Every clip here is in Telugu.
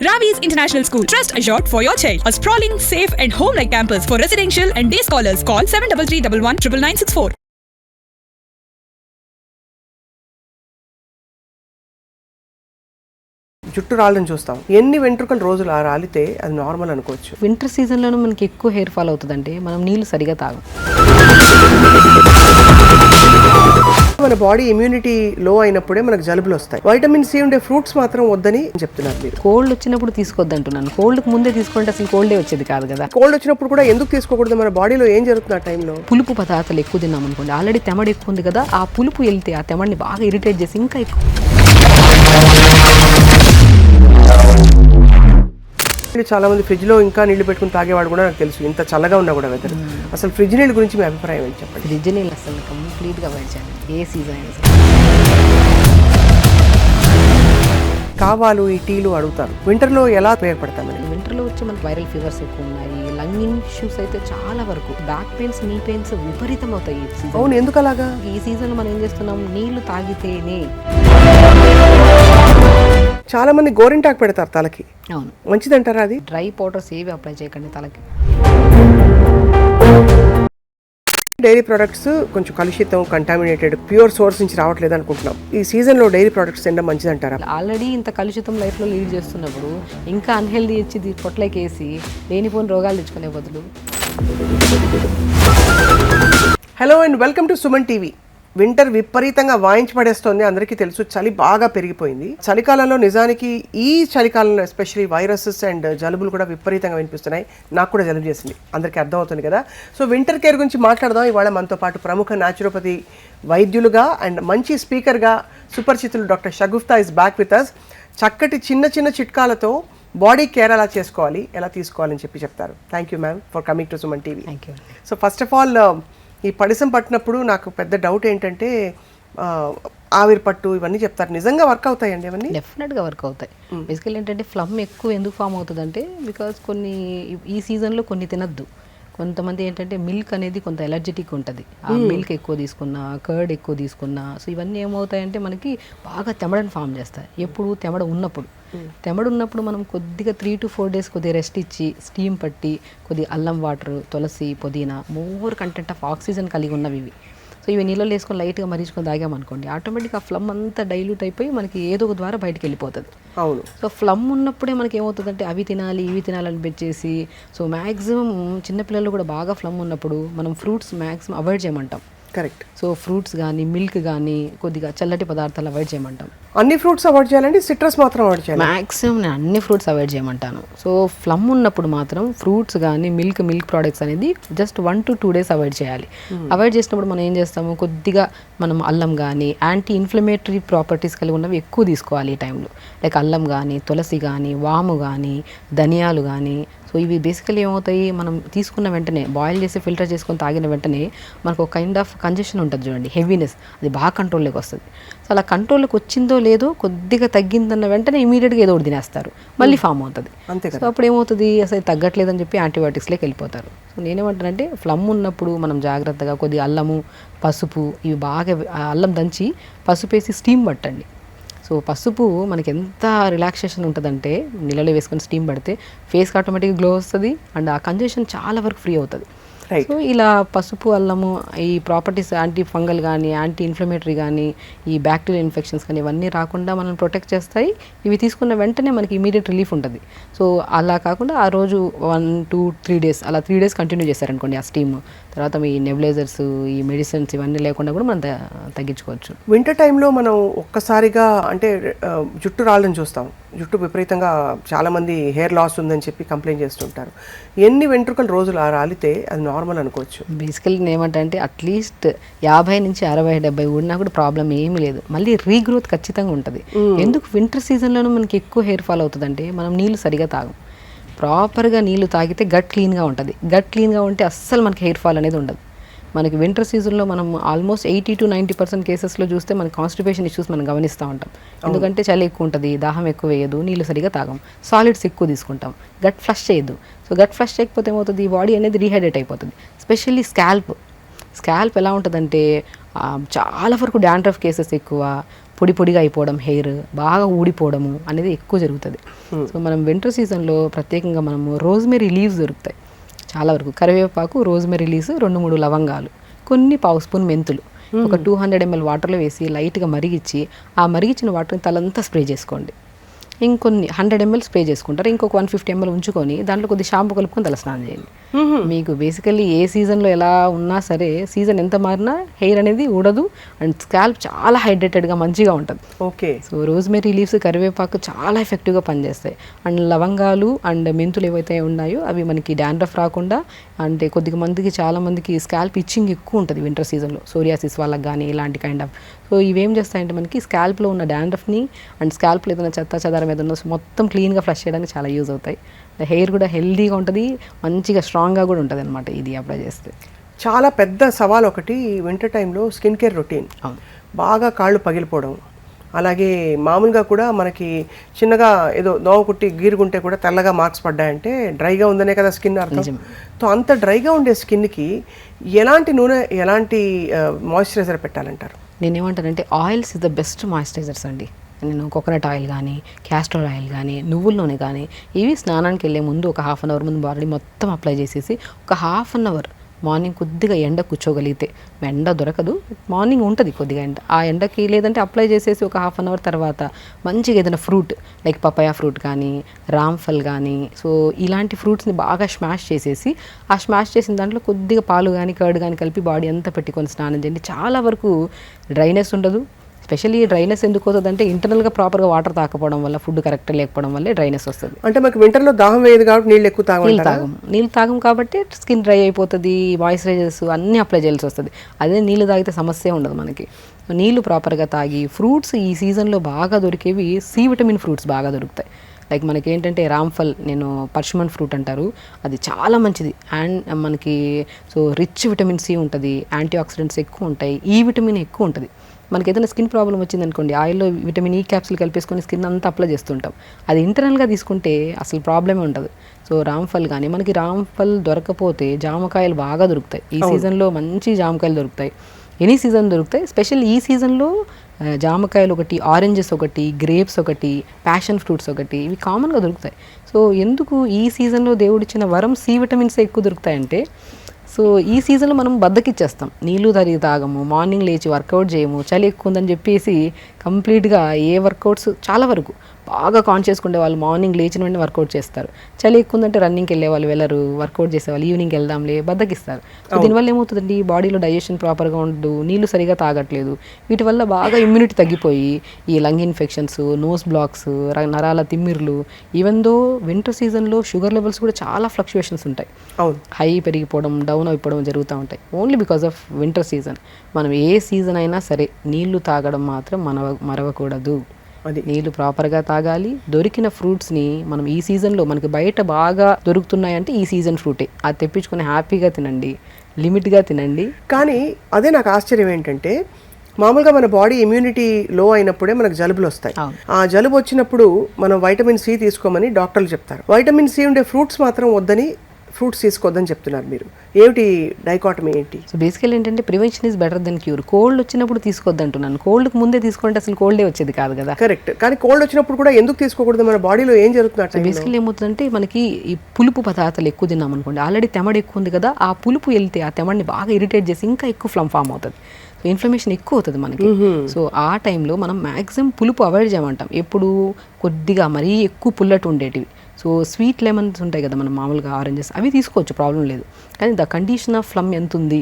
Ravi's International School, trust assured for your child. A sprawling, safe, and home-like campus for residential and day scholars. Call 73311 99964. జుట్టు రాళ్ళని చూస్తాం ఎన్ని వెంట్రుకలు రోజులు ఆ రాలితే అది నార్మల్ అనుకోవచ్చు వింటర్ సీజన్లోనే మనకి ఎక్కువ హెయిర్ ఫాల్ అవుతుందంటే మనం నీళ్ళు సరిగా తాగం మన బాడీ ఇమ్యూనిటీ లో అయినప్పుడే మనకు జలుబులు వస్తాయి. వైటమిన్ సి ఉండే ఫ్రూట్స్ మాత్రం వద్దని చెప్తున్నారు మీరు. కోల్డ్ వచ్చినప్పుడు తీసుకోవద్దు అంటున్నాను. కోల్డ్కి ముందే తీసుకుంటే అసలు కోల్డే వచ్చేది కాదు కదా. కోల్డ్ వచ్చినప్పుడు కూడా ఎందుకు తీసుకోకూడదు? మన బాడీలో ఏం జరుగుతుంది ఆ టైంలో పులుపు పదార్థాలు ఎక్కువ తిన్నాం అనుకోండి. ఆల్రెడీ తెమడ ఎక్కువ ఉంది కదా ఆ పులుపు వెళ్తే ఆ తెమడిని బాగా ఇరిటేట్ చేసి ఇంకా ఎక్కువ చాలా మంది ఫ్రిడ్జ్లో ఇంకా నీళ్ళు పెట్టుకుని తాగేవాడు కూడా నాకు తెలుసు. ఇంత చల్లగా ఉన్నా కూడా వెదర్ అసలు ఫ్రిడ్జ్ నీళ్ళ గురించి మీ అభిప్రాయం ఏంటి చెప్పండి? ఫ్రిడ్జ్ నీళ్ళు అసలు కంప్లీట్గా అవాయిడ్ చేయాలి. ఏ సీజన్ అయినా కావాలు ఈ టీలు అడుగుతారు. వింటర్లో ఎలా ఉపయోగపడతామని వింటర్లో వచ్చి మనకి వైరల్ ఫీవర్స్ ఎక్కువ ఉన్నాయి. లంగ్ ఇష్యూస్ అయితే చాలా వరకు. బ్యాక్ పెయిన్స్ నీ పెయిన్స్ విపరీతం అవుతాయి అవును ఎందుకు అలాగా ఈ సీజన్ మనం ఏం చేస్తున్నాం? నీళ్ళు తాగితేనే చాలా మంది గోరింటాకు పెడతారు తలకి. అవును. మంచిదంటారా అది? డ్రై పౌడర్స్ ఏవి అప్లై చేయకండి తలకి. డైరీ ప్రొడక్ట్స్ కొంచెం కలుషితం కంటామినేటెడ్ ప్యూర్ సోర్స్ నుంచి రావట్లేదు అనుకుంటున్నాం. ఈ సీజన్లో డైరీ ప్రొడక్ట్స్ తినడం మంచిదంటారా? ఆల్రెడీ ఇంత కలుషితం లైఫ్లో లీడ్ చేస్తున్నప్పుడు ఇంకా అన్హెల్దీ ఇచ్చి పొట్లకేసి లేనిపోని రోగాలు తెచ్చుకునే బదులు. Hello and welcome to Suman TV winter విపరీతంగా వాయించి పడేస్తోంది అందరికీ తెలుసు చలి బాగా పెరిగిపోయింది. చలికాలంలో నిజానికి ఈ చలికాలంలో ఎస్పెషలీ వైరసెస్ అండ్ జలుబులు కూడా విపరీతంగా వినిపిస్తున్నాయి. నాకు కూడా జలుబు చేసింది. అందరికీ అర్థమవుతుంది కదా. సో వింటర్ కేర్ గురించి మాట్లాడదాం. ఇవాళ మనతో పాటు ప్రముఖ న్యాచురోపతి వైద్యులుగా అండ్ మంచి స్పీకర్గా సుపరిచితులు doctor Shagufta is back with us చక్కటి చిన్న చిన్న చిట్కాలతో బాడీ కేర్ ఎలా చేసుకోవాలి ఎలా తీసుకోవాలని చెప్పి చెప్తారు. Thank you ma'am for coming to Suman TV thank you so first of all ఈ పడిసం పట్టినప్పుడు నాకు పెద్ద డౌట్ ఏంటంటే ఆవిరి పట్టు ఇవన్నీ చెప్తారు. నిజంగా వర్క్ అవుతాయండి ఇవన్నీ? డెఫినెట్గా వర్క్ అవుతాయి. బేసికల్ ఏంటంటే ఫ్లమ్ ఎక్కువ ఎందుకు ఫామ్ అవుతుందంటే బికాస్ కొన్ని ఈ సీజన్లో కొన్ని తినద్దు. కొంతమంది ఏంటంటే మిల్క్ అనేది కొంత ఎలర్జెటిక్ ఉంటుంది. ఆ మిల్క్ ఎక్కువ తీసుకున్నా కర్డ్ ఎక్కువ తీసుకున్నా సో ఇవన్నీ ఏమవుతాయంటే మనకి బాగా తెమడని ఫామ్ చేస్తాయి. ఎప్పుడు తెమడ ఉన్నప్పుడు. తెమడ ఉన్నప్పుడు మనం కొద్దిగా త్రీ టు ఫోర్ డేస్ కొద్దిగా రెస్ట్ ఇచ్చి స్టీమ్ పట్టి కొద్దిగా అల్లం వాటర్ తులసి పుదీనా మోర్ కంటెంట్ ఆఫ్ ఆక్సిజన్ కలిగి ఉన్నవి ఇవి. సో ఇవి నీళ్ళలో వేసుకొని లైట్గా మరీచుకొని తాగామనుకోండి ఆటోమేటిక్ ఆ ఫ్లమ్ అంతా డైల్యూట్ అయిపోయి మనకి ఏదో ఒక ద్వారా బయటికి వెళ్ళిపోతుంది. అవును. సో ఫ్లమ్ ఉన్నప్పుడే మనకి ఏమవుతుందంటే అవి తినాలి ఇవి తినాలని పెట్టేసి సో మ్యాక్సిమం చిన్నపిల్లలు కూడా బాగా ఫ్లమ్ ఉన్నప్పుడు మనం ఫ్రూట్స్ మ్యాక్సిమం అవాయిడ్ చేయమంటాం. కరెక్ట్. సో ఫ్రూట్స్ కానీ మిల్క్ కానీ కొద్దిగా చల్లటి పదార్థాలు అవాయిడ్ చేయమంటాం అన్ని ఫ్రూట్స్ అవాయిడ్ చేయాలండి సిట్రస్ మాత్రం అవాయిడ్ చేయాలి. మ్యాక్సిమం నేను అన్ని ఫ్రూట్స్ అవాయిడ్ చేయమంటాను. సో ఫ్లమ్ ఉన్నప్పుడు మాత్రం ఫ్రూట్స్ కానీ మిల్క్ మిల్క్ ప్రోడక్ట్స్ అనేది just one two two days avoid చేయాలి. అవాయిడ్ చేసినప్పుడు మనం ఏం చేస్తాము కొద్దిగా మనం అల్లం కానీ యాంటీ ఇన్ఫ్లమేటరీ ప్రాపర్టీస్ కలిగి ఉన్నవి ఎక్కువ తీసుకోవాలి ఈ టైంలో. లైక్ అల్లం కానీ తులసి కానీ వాము కానీ ధనియాలు కానీ సో ఇవి బేసికలీ ఏమవుతాయి? మనం తీసుకున్న వెంటనే బాయిల్ చేసి ఫిల్టర్ చేసుకొని తాగిన వెంటనే మనకు ఒక కైండ్ ఆఫ్ కంజెషన్ ఉంటుంది చూడండి హెవీనెస్ అది బాగా కంట్రోల్లోకి వస్తుంది. సో అలా కంట్రోల్లోకి వచ్చిందో లేదో కొద్దిగా తగ్గిందన్న వెంటనే ఇమీడియట్గా ఏదో ఒకటి తినేస్తారు. మళ్ళీ ఫామ్ అవుతుంది. అంతే సో అప్పుడు ఏమవుతుంది? అసలు తగ్గట్లేదని చెప్పి యాంటీబయాటిక్స్లోకి వెళ్ళిపోతారు. సో నేనేమంటానంటే ఫ్లమ్ ఉన్నప్పుడు మనం జాగ్రత్తగా కొద్దిగా అల్లము పసుపు ఇవి బాగా అల్లం దంచి పసుపు వేసి స్టీమ్ పట్టండి. సో పసుపు మనకి ఎంత రిలాక్సేషన్ ఉంటుందంటే నీళ్ళలో వేసుకొని స్టీమ్ పడితే ఫేస్కి ఆటోమేటిక్గా గ్లో వస్తుంది అండ్ ఆ కంజెషన్ చాలా వరకు ఫ్రీ అవుతుంది. సో ఇలా పసుపు అల్లము ఈ ప్రాపర్టీస్ యాంటీ ఫంగల్ కానీ యాంటీ ఇన్ఫ్లమేటరీ కానీ ఈ బ్యాక్టీరియల్ ఇన్ఫెక్షన్స్ కానీ ఇవన్నీ రాకుండా మనం ప్రొటెక్ట్ చేస్తాయి. ఇవి తీసుకున్న వెంటనే మనకి ఇమీడియట్ రిలీఫ్ ఉంటుంది. సో అలా కాకుండా ఆ రోజు వన్ టూ త్రీ డేస్ అలా త్రీ డేస్ కంటిన్యూ చేశారనుకోండి ఆ స్టీమ్ తర్వాత మీ నెబులైజర్స్ ఈ మెడిసిన్స్ ఇవన్నీ లేకుండా కూడా మనం తగ్గించుకోవచ్చు. వింటర్ టైంలో మనం ఒక్కసారిగా అంటే జుట్టు రాళ్ళని చూస్తాం. జుట్టు విపరీతంగా చాలా మంది హెయిర్ లాస్ ఉందని చెప్పి కంప్లైంట్ చేస్తుంటారు. ఎన్ని వెంట్రుకలు రోజులు రాలితే అది నార్మల్ అనుకోవచ్చు. బేసికల్లీ ఏమంటే అంటే అట్లీస్ట్ యాభై నుంచి అరవై డెబ్బై ఉన్నా కూడా ప్రాబ్లం ఏమీ లేదు. మళ్ళీ రీగ్రోత్ ఖచ్చితంగా ఉంటుంది. ఎందుకు? వింటర్ సీజన్లోనూ మనకి ఎక్కువ హెయిర్ ఫాల్ అవుతుందంటే మనం నీళ్ళు సరిగా తాగం. ప్రాపర్గా నీళ్ళు తాగితే గట్ క్లీన్గా ఉంటుంది. గట్ క్లీన్గా ఉంటే అస్సలు మనకి హెయిర్ ఫాల్ అనేది ఉండదు. మనకి వింటర్ సీజన్లో మనం almost eighty to ninety percent కేసెస్లో చూస్తే మన కాన్స్టిపేషన్ ఇష్యూస్ మనం గమనిస్తూ ఉంటాం. ఎందుకంటే చలి ఎక్కువ ఉంటుంది దాహం ఎక్కువ వేయదు నీళ్ళు సరిగా తాగం. సాలిడ్స్ ఎక్కువ తీసుకుంటాం. గట్ ఫ్లష్ చేయదు సో గట్ ఫ్లష్ చేయకపోతే ఏమవుతుంది? ఈ బాడీ అనేది రీహైడ్రేట్ అయిపోతుంది. Specially scalp. స్కాల్ప్ ఎలా ఉంటుందంటే చాలా వరకు డాండ్రఫ్ కేసెస్ ఎక్కువ. పొడి పొడిగా అయిపోవడం హెయిర్ బాగా ఊడిపోవడము అనేది ఎక్కువ జరుగుతుంది. సో మనం వింటర్ సీజన్లో ప్రత్యేకంగా మనము రోజ్మెరీ లీవ్స్ దొరుకుతాయి. చాలా వరకు కరివేపాకు రోజ్మెరీ లీవ్స్ రెండు మూడు లవంగాలు కొన్ని పావు స్పూన్ మెంతులు ఒక టూ హండ్రెడ్ ఎంఎల్ వాటర్లో వేసి లైట్గా మరిగించి ఆ మరిగించిన వాటర్ని తలంతా స్ప్రే చేసుకోండి. ఇంకొన్ని హండ్రెడ్ ఎంఎల్ స్ప్రే చేసుకుంటారు. ఇంకొక వన్ ఫిఫ్టీ ఎంఎల్ ఉంచుకొని దాంట్లో కొద్ది షాంపూ కలుపుకొని తల స్నానం చేయండి. మీకు బేసికల్లీ ఏ సీజన్లో ఎలా ఉన్నా సరే సీజన్ ఎంత మారినా హెయిర్ అనేది ఊడదు అండ్ స్కాల్ప్ చాలా హైడ్రేటెడ్గా మంచిగా ఉంటుంది. ఓకే. సో రోజ్మెరీ లీవ్స్ కరివేపాకు చాలా ఎఫెక్టివ్గా పనిచేస్తాయి. అండ్ లవంగాలు అండ్ మెంతులు ఏవైతే ఉన్నాయో అవి మనకి డాండ్రఫ్ రాకుండా అంటే కొద్దిగా మందికి చాలా మందికి స్కాల్ప్ ఇచ్చింగ్ ఎక్కువ ఉంటుంది వింటర్ సీజన్లో సోరియాసిస్ వాళ్ళకి కానీ ఇలాంటి కైండ్ ఆఫ్ సో ఇవేం చేస్తాయంటే మనకి స్కాల్ప్లో ఉన్న డాండ్రఫ్ని అండ్ స్కాల్ప్లో ఏదైనా చెత్త చెదారం ఏదైనా మొత్తం క్లీన్గా ఫ్లష్ చేయడానికి చాలా యూజ్ అవుతాయి. హెయిర్ కూడా హెల్దీగా ఉంటుంది మంచిగా స్ట్రాంగ్గా కూడా ఉంటుంది అనమాట ఇది అప్లై చేస్తే. చాలా పెద్ద సవాల్ ఒకటి వింటర్ టైంలో స్కిన్ కేర్ రొటీన్ బాగా కాళ్ళు పగిలిపోవడం. అలాగే మామూలుగా కూడా మనకి చిన్నగా ఏదో దోమ కుట్టి గీరుగుంటే కూడా తెల్లగా మార్క్స్ పడ్డాయంటే డ్రైగా ఉందనే కదా స్కిన్ అర్థం. సో అంత డ్రైగా ఉండే స్కిన్కి ఎలాంటి నూనె ఎలాంటి మాయిశ్చరైజర్ పెట్టాలంటారు? నేనేమంటానంటే oils is the best moisturisers అండి. నేను కోకోనట్ ఆయిల్ కానీ క్యాస్టర్ ఆయిల్ కానీ నువ్వుల నూనె కానీ ఇవి స్నానానికి వెళ్ళే ముందు ఒక హాఫ్ అన్ అవర్ ముందు బాడీ మొత్తం అప్లై చేసేసి ఒక హాఫ్ అన్ అవర్ మార్నింగ్ కొద్దిగా ఎండ కూర్చోగలిగితే. ఎండ దొరకదు మార్నింగ్ ఉంటుంది కొద్దిగా ఎండ. ఆ ఎండకి లేదంటే అప్లై చేసేసి ఒక హాఫ్ అన్ అవర్ తర్వాత మంచిగా ఏదైనా ఫ్రూట్ లైక్ పపాయా ఫ్రూట్ కానీ రామ్ఫల్ కానీ సో ఇలాంటి ఫ్రూట్స్ని బాగా స్మాష్ చేసేసి ఆ స్మాష్ చేసిన దాంట్లో కొద్దిగా పాలు కానీ కర్డ్ కానీ కలిపి బాడీ అంతా పెట్టుకొని స్నానం చేయండి. చాలా వరకు డ్రైనెస్ ఉండదు స్పెషల్లీ డ్రైనెస్ ఎందుకు వస్తుంది అంటే ఇంటర్నల్గా ప్రాపర్గా వాటర్ తాకపోవడం వల్ల ఫుడ్ కరెక్ట్ లేకపోవడం వల్లే డ్రైనెస్ వస్తుంది. అంటే మనకి వింటర్లో దాహం వేయదు కాబట్టి నీళ్ళు ఎక్కువ నీళ్ళు తాగమంటారా తాగం. నీళ్ళు తాగం కాబట్టి స్కిన్ డ్రై అయిపోతుంది మాయిశ్చరైజర్స్ అన్నీ అప్లై చేయాల్సి వస్తుంది. అదే నీళ్ళు తాగితే సమస్య ఉండదు మనకి. నీళ్ళు ప్రాపర్గా తాగి ఫ్రూట్స్ ఈ సీజన్లో బాగా దొరికేవి సి విటమిన్ ఫ్రూట్స్ బాగా దొరుకుతాయి. లైక్ మనకి ఏంటంటే రామ్ఫల్ నేను పర్షమన్ ఫ్రూట్ అంటారు అది చాలా మంచిది. అండ్ మనకి సో రిచ్ విటమిన్ సి ఉంటుంది యాంటీ ఆక్సిడెంట్స్ ఎక్కువ ఉంటాయి ఈ విటమిన్ ఎక్కువ ఉంటుంది. మనకి ఏదైనా స్కిన్ ప్రాబ్లం వచ్చింది అనుకోండి ఆయిల్లో విటమిన్ ఈ క్యాప్సిల్ కలిపేసుకొని స్కిన్ అంతా అప్లై చేస్తుంటాం. అది ఇంటర్నల్గా తీసుకుంటే అసలు ప్రాబ్లమే ఉండదు. సో రామ్ఫల్ కానీ మనకి రామ్ఫల్ దొరకపోతే జామకాయలు బాగా దొరుకుతాయి. ఈ సీజన్లో మంచి జామకాయలు దొరుకుతాయి. ఎనీ సీజన్ దొరుకుతాయి. స్పెషల్ ఈ సీజన్లో జామకాయలు ఒకటి ఆరెంజెస్ ఒకటి గ్రేప్స్ ఒకటి ప్యాషన్ ఫ్రూట్స్ ఒకటి ఇవి కామన్గా దొరుకుతాయి. సో ఎందుకు ఈ సీజన్లో దేవుడిచ్చిన వరం సి విటమిన్స్ ఎక్కువ దొరుకుతాయంటే సో ఈ సీజన్లో మనం బద్దకిచ్చేస్తాం. నీళ్ళు తరిగి తాగము మార్నింగ్ లేచి వర్కౌట్ చేయము చలి ఎక్కువ ఉందని చెప్పేసి కంప్లీట్గా ఏ వర్కౌట్స్ చాలా వరకు. బాగా కాన్షియస్గా ఉండే వాళ్ళు మార్నింగ్ లేచిన వెంటనే వర్కౌట్ చేస్తారు. చలి ఎక్కువ ఉందంటే రన్నింగ్కి వెళ్ళే వాళ్ళు వెళ్ళరు వర్కౌట్ చేసేవాళ్ళు ఈవినింగ్ వెళ్దాంలే బద్దకిస్తారు. సో దీనివల్ల ఏమవుతుందండి? బాడీలో డైజెషన్ ప్రాపర్గా ఉండదు నీళ్ళు సరిగా తాగట్లేదు. వీటి వల్ల బాగా ఇమ్యూనిటీ తగ్గిపోయి ఈ లంగ్ ఇన్ఫెక్షన్స్ నోస్ బ్లాక్స్ నరాల తిమ్మిర్లు ఈవెన్ దో వింటర్ సీజన్లో షుగర్ లెవెల్స్ కూడా చాలా ఫ్లక్చువేషన్స్ ఉంటాయి. హై పెరిగిపోవడం డౌన్ అయిపోవడం జరుగుతూ ఉంటాయి. Only because of winter season మనం ఏ సీజన్ అయినా సరే నీళ్ళు తాగడం మాత్రం మనవ మరవకూడదు. అది. నీళ్ళు ప్రాపర్గా తాగాలి. దొరికిన ఫ్రూట్స్ని మనం ఈ సీజన్లో మనకి బయట బాగా దొరుకుతున్నాయంటే ఈ సీజన్ ఫ్రూటే అది తెప్పించుకొని హ్యాపీగా తినండి. లిమిట్గా తినండి. కానీ అదే నాకు ఆశ్చర్యం ఏంటంటే మామూలుగా మన బాడీ ఇమ్యూనిటీ లో అయినప్పుడే మనకు జలుబులు వస్తాయి. ఆ జలుబు వచ్చినప్పుడు మనం వైటమిన్ సి తీసుకోమని డాక్టర్లు చెప్తారు. వైటమిన్ సి ఉండే ఫ్రూట్స్ మాత్రం వద్దని ఫ్రూట్స్ తీసుకోవద్దని చెప్తున్నారు మీరు. ఏమిటి డైకాటమీ ఏంటి? సో బేసికల్ ఏంటంటే prevention is better than cure cold వచ్చినప్పుడు తీసుకోవద్దు అంటున్నాను. కోల్డ్కి ముందే తీసుకుంటే అసలు కోల్డే వచ్చేది కాదు కదా. కరెక్ట్ కానీ కోల్డ్ వచ్చినప్పుడు కూడా ఎందుకు తీసుకోకూడదు? మన బాడీలో ఏం టైంలో? బేసికల్ ఏమవుతుందంటే మనకి ఈ పులుపు పదార్థాలు ఎక్కువ తిన్నాం అనుకోండి. ఆల్రెడీ తెమడ ఎక్కువ ఉంది కదా ఆ పులుపు వెళ్తే ఆ తెమడిని బాగా ఇరిటేట్ చేసి ఇంకా ఎక్కువ ఫ్లమ్ ఫామ్ అవుతుంది. సో ఇన్ఫ్లమేషన్ ఎక్కువ అవుతుంది మనకి. సో ఆ టైంలో మనం మ్యాక్సిమం పులుపు అవాయిడ్ చేయమంటాం. ఎప్పుడు కొద్దిగా మరీ ఎక్కువ పుల్లటి ఉండేటివి. సో స్వీట్ లెమన్స్ ఉంటాయి కదా మనం మామూలుగా ఆరెంజెస్ అవి తీసుకోవచ్చు ప్రాబ్లం లేదు. కానీ ద కండిషన్ ఆఫ్ ఫ్లమ్ ఎంత ఉంది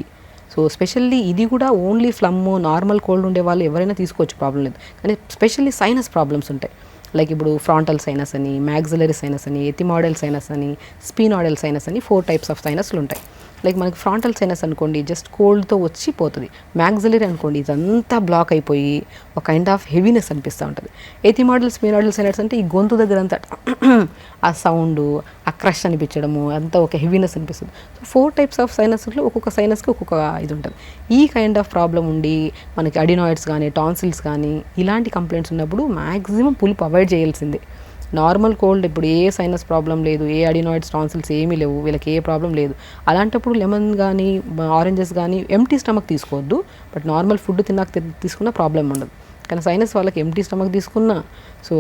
సో స్పెషల్లీ ఇది కూడా ఓన్లీ ఫ్లమ్ నార్మల్ కోల్డ్ ఉండే వాళ్ళు ఎవరైనా తీసుకోవచ్చు ప్రాబ్లం లేదు. కానీ స్పెషల్లీ సైనస్ ప్రాబ్లమ్స్ ఉంటాయి. లైక్ ఇప్పుడు ఫ్రాంటల్ సైనస్ అని మ్యాగ్జిలరీ సైనస్ అని ఎథిమాడల్ సైనస్ అని స్పీనాడల్ సైనస్ అని ఫోర్ టైప్స్ ఆఫ్ సైనస్లు ఉంటాయి. లైక్ మనకి ఫ్రాంటల్ సైనస్ అనుకోండి జస్ట్ కోల్డ్తో వచ్చి పోతుంది. మ్యాగ్జిలరీ అనుకోండి ఇదంతా బ్లాక్ అయిపోయి ఒక కైండ్ ఆఫ్ హెవీనెస్ అనిపిస్తూ ఉంటుంది. ఎథిమాడల్ స్పీనాడల్ సైనస్ అంటే ఈ గొంతు దగ్గర అంతా ఆ సౌండ్ ఆ క్రష్ అనిపించడము అంతా ఒక హెవీనెస్ అనిపిస్తుంది. సో ఫోర్ టైప్స్ ఆఫ్ సైనస్లో ఒక్కొక్క సైనస్కి ఒక్కొక్క ఇది ఉంటుంది. ఈ కైండ్ ఆఫ్ ప్రాబ్లం ఉండి మనకి అడినాయిడ్స్ కానీ టాన్సిల్స్ కానీ ఇలాంటి కంప్లైంట్స్ ఉన్నప్పుడు మ్యాక్సిమం పులుపు అవాయిడ్ చేయాల్సిందే. నార్మల్ కోల్డ్ ఇప్పుడు ఏ సైనస్ ప్రాబ్లం లేదు ఏ అడినాయిడ్స్ టాన్సిల్స్ ఏమీ లేవు వీళ్ళకి ఏ ప్రాబ్లం లేదు. అలాంటప్పుడు లెమన్ కానీ ఆరెంజెస్ కానీ ఎంటీ స్టమక్ తీసుకోవద్దు. బట్ నార్మల్ ఫుడ్ తిన్నాక తీసుకున్న ప్రాబ్లం ఉండదు. కానీ సైనస్ వాళ్ళకి ఎంటీ స్టమక్ తీసుకున్నా సో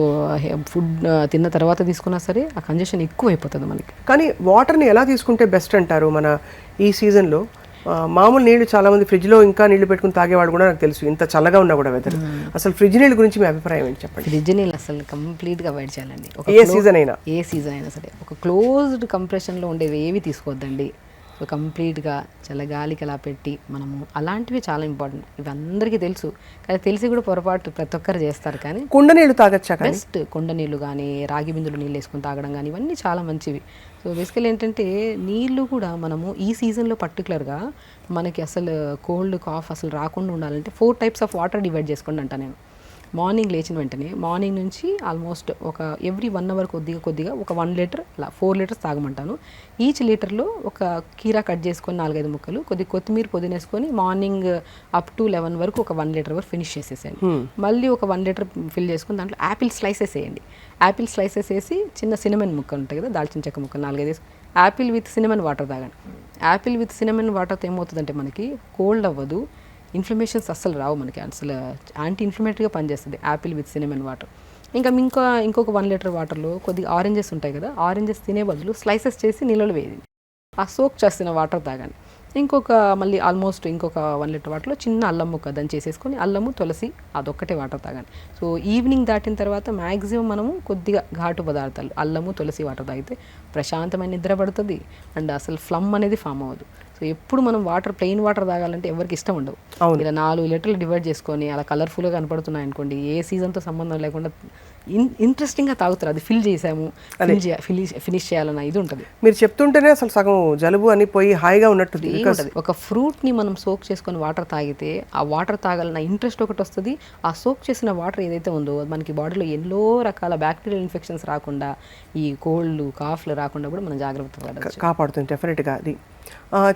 ఫుడ్ తిన్న తర్వాత తీసుకున్నా సరే ఆ కంజెషన్ ఎక్కువ అయిపోతుంది మనకి. కానీ వాటర్ని ఎలా తీసుకుంటే బెస్ట్ అంటారు మన ఈ సీజన్లో మామూలు నీళ్ళు చాలా మంది ఫ్రిడ్జ్లో ఇంకా నీళ్ళు పెట్టుకుని తాగేవాడు కూడా నాకు తెలుసు. ఇంత చల్లగా ఉన్నా కూడా వెదర్ అసలు ఫ్రిడ్జ్ నీళ్ళ గురించి మీ అభిప్రాయం ఏంటి చెప్పండి? ఫ్రిడ్జ్ నీళ్ళు అసలు కంప్లీట్గా అవాయిడ్ చేయాలండి. ఏ సీజన్ అయినా. ఏ సీజన్ అయినా సరే. ఒక క్లోజ్డ్ కంప్రెషన్లో ఉండేవి ఏవి తీసుకోవద్దండి. కంప్లీట్గా చల్లగాలికి అలా పెట్టి మనము అలాంటివి చాలా ఇంపార్టెంట్. ఇవి అందరికీ తెలుసు. కానీ తెలిసి కూడా పొరపాటు ప్రతి ఒక్కరు చేస్తారు కానీ కుండ నీళ్ళు తాగొచ్చా బెస్ట్ కొండ నీళ్ళు కానీ రాగి బిందులు నీళ్ళు వేసుకొని తాగడం కానీ ఇవన్నీ చాలా మంచివి. సో బేసికల్ ఏంటంటే నీళ్ళు కూడా మనము ఈ సీజన్లో పర్టికులర్గా మనకి అసలు కోల్డ్ కాఫ్ అసలు రాకుండా ఉండాలంటే four types of water divide చేసుకోండి అంట నేను. మార్నింగ్ లేచిన వెంటనే మార్నింగ్ నుంచి ఆల్మోస్ట్ ఒక ఎవ్రీ వన్ అవర్ కొద్దిగా కొద్దిగా ఒక వన్ లీటర్ అలా ఫోర్ లీటర్స్ తాగమంటాను. ఈచ్ లీటర్లో ఒక కీరా కట్ చేసుకొని నాలుగైదు ముక్కలు కొద్ది కొత్తిమీర పుదీనేసుకొని మార్నింగ్ అప్ టు లెవెన్ వరకు ఒక వన్ లీటర్ వరకు ఫినిష్ చేసేసేయండి. మళ్ళీ ఒక వన్ లీటర్ ఫిల్ చేసుకొని దాంట్లో యాపిల్ స్లైసెస్ వేయండి. యాపిల్ స్లైసెస్ వేసి చిన్న సినిమన్ ముక్క ఉంటాయి కదా దాల్చిన చెక్క ముక్క నాలుగైదు వేసి. యాపిల్ విత్ సినిమన్ వాటర్ తాగండి. యాపిల్ విత్ సినిమన్ వాటర్తో ఏమవుతుందంటే మనకి కోల్డ్ అవ్వదు ఇన్ఫ్లమేషన్స్ అస్సలు రావు మనకి అసలు యాంటీ ఇన్ఫ్లమేటరీగా పనిచేస్తుంది యాపిల్ విత్ సినిమన్ వాటర్. ఇంకా ఇంకా ఇంకొక వన్ లీటర్ వాటర్లో కొద్దిగా ఆరెంజెస్ ఉంటాయి కదా ఆరెంజెస్ తినే బదులు స్లైసెస్ చేసి నీళ్ళలో వేయండి. ఆ సోక్ చేసిన వాటర్ తాగండి. ఇంకొక మళ్ళీ ఆల్మోస్ట్ ఇంకొక వన్ లీటర్ వాటర్లో చిన్న అల్లం ముక్క దని చేసేసుకొని అల్లము తులసి అదొక్కటే వాటర్ తాగండి సో ఈవినింగ్ దాటిన తర్వాత మ్యాక్సిమం మనము కొద్దిగా ఘాటు పదార్థాలు అల్లము తులసి వాటర్ తాగితే ప్రశాంతమైన నిద్ర పడుతుంది. అండ్ అసలు ఫ్లమ్ అనేది ఫామ్ అవ్వదు. సో ఎప్పుడు మనం వాటర్ ప్లెయిన్ వాటర్ తాగాలంటే ఎవరికి ఇష్టం ఉండవు ఇలా నాలుగు లీటర్లు డివైడ్ చేసుకొని అలా కలర్ఫుల్గా కనపడుతున్నాయి అనుకోండి ఏ సీజన్తో సంబంధం లేకుండా ఇంట్రెస్టింగ్గా తాగుతారు. అది ఫిల్ చేసాము. ఫినిష్ ఫినిష్ చేయాలన్న ఇది ఉంటుంది. మీరు చెప్తుంటేనే అసలు సగం జలుబు అని పోయి హాయిగా ఉన్నట్టుంది. ఏముంటది ఒక ఫ్రూట్ని మనం సోక్ చేసుకొని వాటర్ తాగితే ఆ వాటర్ తాగాలన్న ఇంట్రెస్ట్ ఒకటి వస్తుంది. ఆ సోక్ చేసిన వాటర్ ఏదైతే ఉందో మనకి బాడీలో ఎన్నో రకాల బ్యాక్టీరియల్ ఇన్ఫెక్షన్స్ రాకుండా ఈ కోల్డ్ కాఫ్లు రాకుండా కూడా మనం జాగ్రత్త కాపాడుతుంది డెఫినెట్గా అది.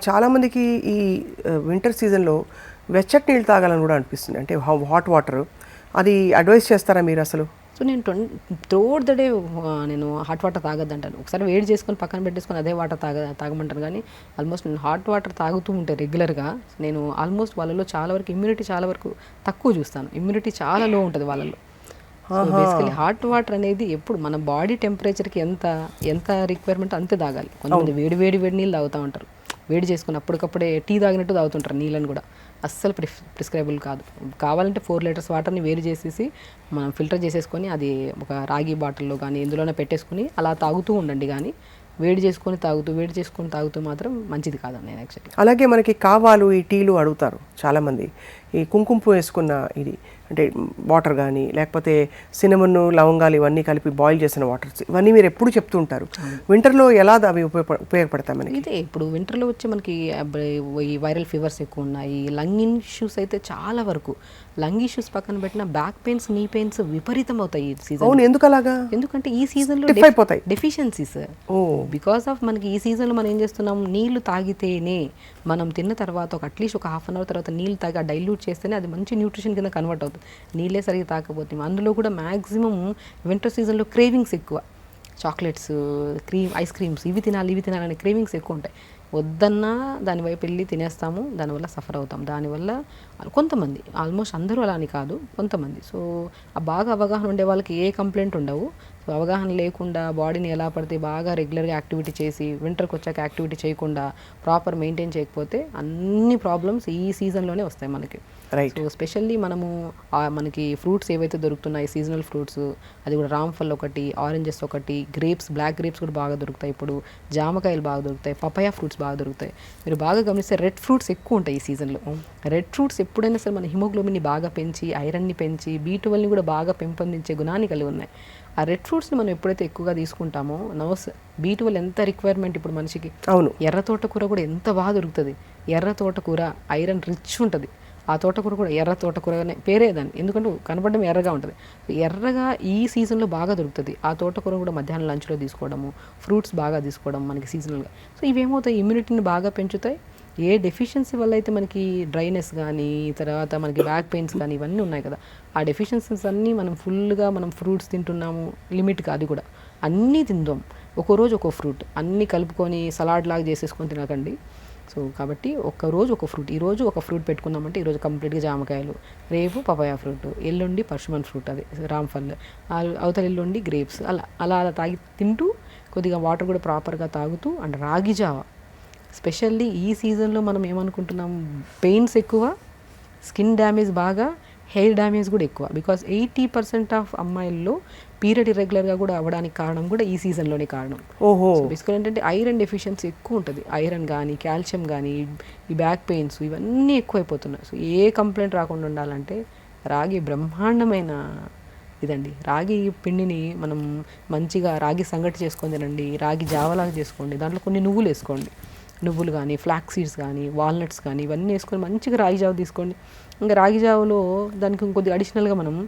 చాలామందికి ఈ వింటర్ సీజన్లో వెచ్చటి నీళ్ళు తాగాలని కూడా అనిపిస్తుంది. అంటే హాట్ వాటర్ అది అడ్వైస్ చేస్తారా మీరు అసలు? సో నేను ట్వం త్రోడ్ ద డే నేను హాట్ వాటర్ తాగొద్దంటాను. ఒకసారి వేడి చేసుకొని పక్కన పెట్టేసుకొని అదే వాటర్ తాగ తాగమంటాను. కానీ ఆల్మోస్ట్ నేను హాట్ వాటర్ తాగుతూ ఉంటే రెగ్యులర్గా నేను ఆల్మోస్ట్ వాళ్ళలో చాలా వరకు ఇమ్యూనిటీ చాలా వరకు తక్కువ చూస్తాను. ఇమ్యూనిటీ చాలా లో ఉంటుంది వాళ్ళలో. బేసికలీ హాట్ వాటర్ అనేది ఎప్పుడు మన బాడీ టెంపరేచర్కి ఎంత ఎంత రిక్వైర్మెంట్ అంతే తాగాలి. కొంతమంది వేడి వేడి వేడి నీళ్ళు తాగుతూ ఉంటారు. వేడి చేసుకుని అప్పటికప్పుడే టీ తాగినట్టు తాగుతుంటారు నీళ్ళని కూడా. అస్సలు ప్రిఫ్ ప్రిస్క్రైబుల్ కాదు. కావాలంటే ఫోర్ లీటర్స్ వాటర్ని వేరు చేసేసి మనం ఫిల్టర్ చేసేసుకొని అది ఒక రాగి బాటిల్లో కానీ ఎందులోనే పెట్టేసుకొని అలా తాగుతూ ఉండండి కానీ వేడి చేసుకొని తాగుతూ వేడి చేసుకొని తాగుతూ మాత్రం మంచిది కాదు నేను యాక్చువల్లీ అలాగే మనకి కావాలు ఈ టీలు అడుగుతారు చాలామంది. ఈ కుంకుమ వేసుకున్న ఇది. అంటే వాటర్ కానీ లేకపోతే సినమన్ లవంగాలు ఇవన్నీ కలిపి బాయిల్ చేసిన వాటర్స్ ఇవన్నీ మీరు ఎప్పుడు చెప్తూ ఉంటారు. వింటర్లో ఎలా అవి ఉపయోగ ఉపయోగపడతాయి మనకి? ఇదే ఇప్పుడు వింటర్లో వచ్చి మనకి ఈ వైరల్ ఫీవర్స్ ఎక్కువ ఉన్నాయి లంగ్ ఇష్యూస్ అయితే చాలా వరకు. లంగ్ ఇష్యూస్ పక్కన పెట్టిన బ్యాక్ పెయిన్స్ నీ పెయిన్స్ విపరీతం అవుతాయి ఈ సీజన్ అవును ఎందుకు అలాగా ఎందుకంటే ఈ సీజన్లో Stiff అయిపోతాయి. Deficiencies oh. బికాస్ ఆఫ్ మనకి ఈ సీజన్లో మనం ఏం చేస్తున్నాం? నీళ్ళు తాగితేనే మనం తిన్న తర్వాత ఒక అట్లీస్ట్ ఒక హాఫ్ అన్ అవర్ తర్వాత నీళ్ళు తాగి డైల్యూట్ చేస్తేనే అది మంచి న్యూట్రిషన్ కింద కన్వర్ట్ అవుతుంది. నీళ్ళే సరిగ్గా తాకపోతే అందులో కూడా మ్యాక్సిమం వింటర్ సీజన్లో క్రేవింగ్స్ ఎక్కువ. చాక్లెట్స్ క్రీమ్ ఐస్ క్రీమ్స్ ఇవి తినాలి ఇవి తినాలనే క్రేవింగ్స్ ఎక్కువ ఉంటాయి. వద్దన్నా దాని వైపు వెళ్ళి తినేస్తాము దానివల్ల సఫర్ అవుతాం. దానివల్ల కొంతమంది ఆల్మోస్ట్ అందరూ అలా అని కాదు కొంతమంది. సో ఆ బాగా అవగాహన ఉండే వాళ్ళకి ఏ కంప్లైంట్ ఉండవు. సో అవగాహన లేకుండా బాడీని ఎలా పడితే బాగా రెగ్యులర్గా యాక్టివిటీ చేసి వింటర్కి వచ్చాక యాక్టివిటీ చేయకుండా ప్రాపర్ మెయింటైన్ చేయకపోతే అన్ని ప్రాబ్లమ్స్ ఈ సీజన్లోనే వస్తాయి మనకి. రైట్ సో స్పెషల్లీ మనము మనకి ఫ్రూట్స్ ఏవైతే దొరుకుతున్నాయి సీజనల్ ఫ్రూట్స్ అది కూడా రామ్ఫల్ ఒకటి ఆరెంజెస్ ఒకటి గ్రేప్స్ బ్లాక్ గ్రేప్స్ కూడా బాగా దొరుకుతాయి. ఇప్పుడు జామకాయలు బాగా దొరుకుతాయి పపాయ ఫ్రూట్స్ బాగా దొరుకుతాయి. మీరు బాగా గమనిస్తే రెడ్ ఫ్రూట్స్ ఎక్కువ ఉంటాయి ఈ సీజన్లో రెడ్ ఫ్రూట్స్ ఎప్పుడైనా సరే మన హిమోగ్లోబిన్ని బాగా పెంచి ఐరన్ని పెంచి బీ ట్వెల్వ్ని కూడా బాగా పెంపొందించే గుణాన్ని కలిగి ఉన్నాయి. ఆ రెడ్ ఫ్రూట్స్ని మనం ఎప్పుడైతే ఎక్కువగా తీసుకుంటామో నవస్ బీ ట్వెల్వ్ ఎంత రిక్వైర్మెంట్ ఇప్పుడు మనిషికి? అవును. ఎర్ర తోటకూర కూడా ఎంత బాగా దొరుకుతుంది? ఎర్ర తోటకూర ఐరన్ రిచ్ ఉంటుంది. ఆ తోటకూర కూడా ఎర్ర తోటకూర అనే పేరే దాన్ని. ఎందుకంటే కనపడడం ఎర్రగా ఉంటుంది. ఎర్రగా ఈ సీజన్లో బాగా దొరుకుతుంది. ఆ తోటకూర కూడా మధ్యాహ్నం లంచ్లో తీసుకోవడము ఫ్రూట్స్ బాగా తీసుకోవడం మనకి సీజనల్గా. సో ఇవేమవుతాయి? ఇమ్యూనిటీని బాగా పెంచుతాయి. ఏ డెఫిషియన్సీ వల్ల అయితే మనకి డ్రైనెస్ కానీ తర్వాత మనకి బ్యాక్ పెయిన్స్ కానీ ఇవన్నీ ఉన్నాయి కదా. ఆ డెఫిషియన్సీస్ అన్నీ మనం ఫుల్గా మనం ఫ్రూట్స్ తింటున్నాము. లిమిట్ కాదు కూడా. అన్నీ తిందాం. ఒక్కో రోజు ఒక్కో ఫ్రూట్. అన్నీ కలుపుకొని సలాడ్ లాగా చేసేసుకొని తినకండి. సో కాబట్టి ఒక రోజు ఒక ఫ్రూట్ ఈరోజు ఒక ఫ్రూట్ పెట్టుకున్నామంటే ఈరోజు కంప్లీట్గా జామకాయలు రేపు పపాయా ఫ్రూట్ ఎల్లుండి పర్షుమన్ ఫ్రూట్ అది రామ్ఫల్ అవతల ఎల్లుండి గ్రేప్స్ అలా అలా అలా తాగి తింటూ కొద్దిగా వాటర్ కూడా ప్రాపర్గా తాగుతూ అండ్ రాగి జావ. స్పెషల్లీ ఈ సీజన్లో మనం ఏమనుకుంటున్నాం పెయిన్స్ ఎక్కువ స్కిన్ డ్యామేజ్ బాగా హెయిర్ డ్యామేజ్ కూడా ఎక్కువ. బికాస్ ఎయిటీ పర్సెంట్ ఆఫ్ అమ్మాయిల్లో పీరియడ్ ఇర్రెగ్యులర్గా కూడా అవ్వడానికి కారణం కూడా ఈ సీజన్లోనే కారణం. ఓహో. బేసికల్ ఏంటంటే ఐరన్ డెఫిషియన్సీ ఎక్కువ ఉంటుంది. ఐరన్ కానీ కాల్షియం కానీ ఈ బ్యాక్ పెయిన్స్ ఇవన్నీ ఎక్కువైపోతున్నాయి. సో ఏ కంప్లైంట్ రాకుండా ఉండాలంటే రాగి బ్రహ్మాండమైన ఇదండి. రాగి పిండిని మనం మంచిగా రాగి సంగటి చేసుకొని తినండి రాగి జావలాగా చేసుకోండి దాంట్లో కొన్ని నువ్వులు వేసుకోండి. నువ్వులు కానీ ఫ్లాక్ సీడ్స్ కానీ వాల్నట్స్ కానీ ఇవన్నీ వేసుకొని మంచిగా రాగి జావ తీసుకోండి. ఇంకా రాగి జావలో దానికి ఇంకొద్ది అడిషనల్గా మనం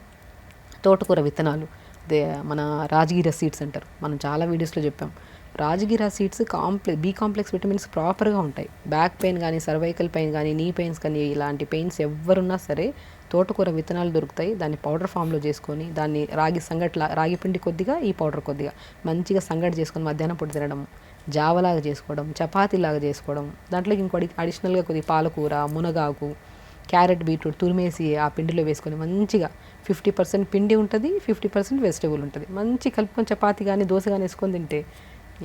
తోటకూర విత్తనాలు దే మన రాజగిర సీడ్స్ అంటారు. మనం చాలా వీడియోస్లో చెప్పాం. Rajgira seeds complex B complex vitamins ప్రాపర్గా ఉంటాయి. బ్యాక్ పెయిన్ కానీ సర్వైకల్ పెయిన్ కానీ నీ పెయిన్స్ కానీ ఇలాంటి పెయిన్స్ ఎవరున్నా సరే తోటకూర విత్తనాలు దొరుకుతాయి. దాన్ని పౌడర్ ఫామ్లో చేసుకొని దాన్ని రాగి సంగట్లా రాగి పిండి కొద్దిగా ఈ పౌడర్ కొద్దిగా మంచిగా సంగటి చేసుకొని మధ్యాహ్నం పొడి తినడం జావలాగా చేసుకోవడం చపాతీలాగా చేసుకోవడం దాంట్లోకి ఇంకోటి అడిషనల్గా కొద్దిగా పాలకూర మునగాకు క్యారెట్ బీట్రూట్ తురిమేసి ఆ పిండిలో వేసుకొని మంచిగా ఫిఫ్టీ పర్సెంట్ పిండి ఉంటుంది ఫిఫ్టీ పర్సెంట్ వెజిటేబుల్ ఉంటుంది. మంచి కలుపుకొని చపాతీ కానీ దోశ కానీ వేసుకొని తింటే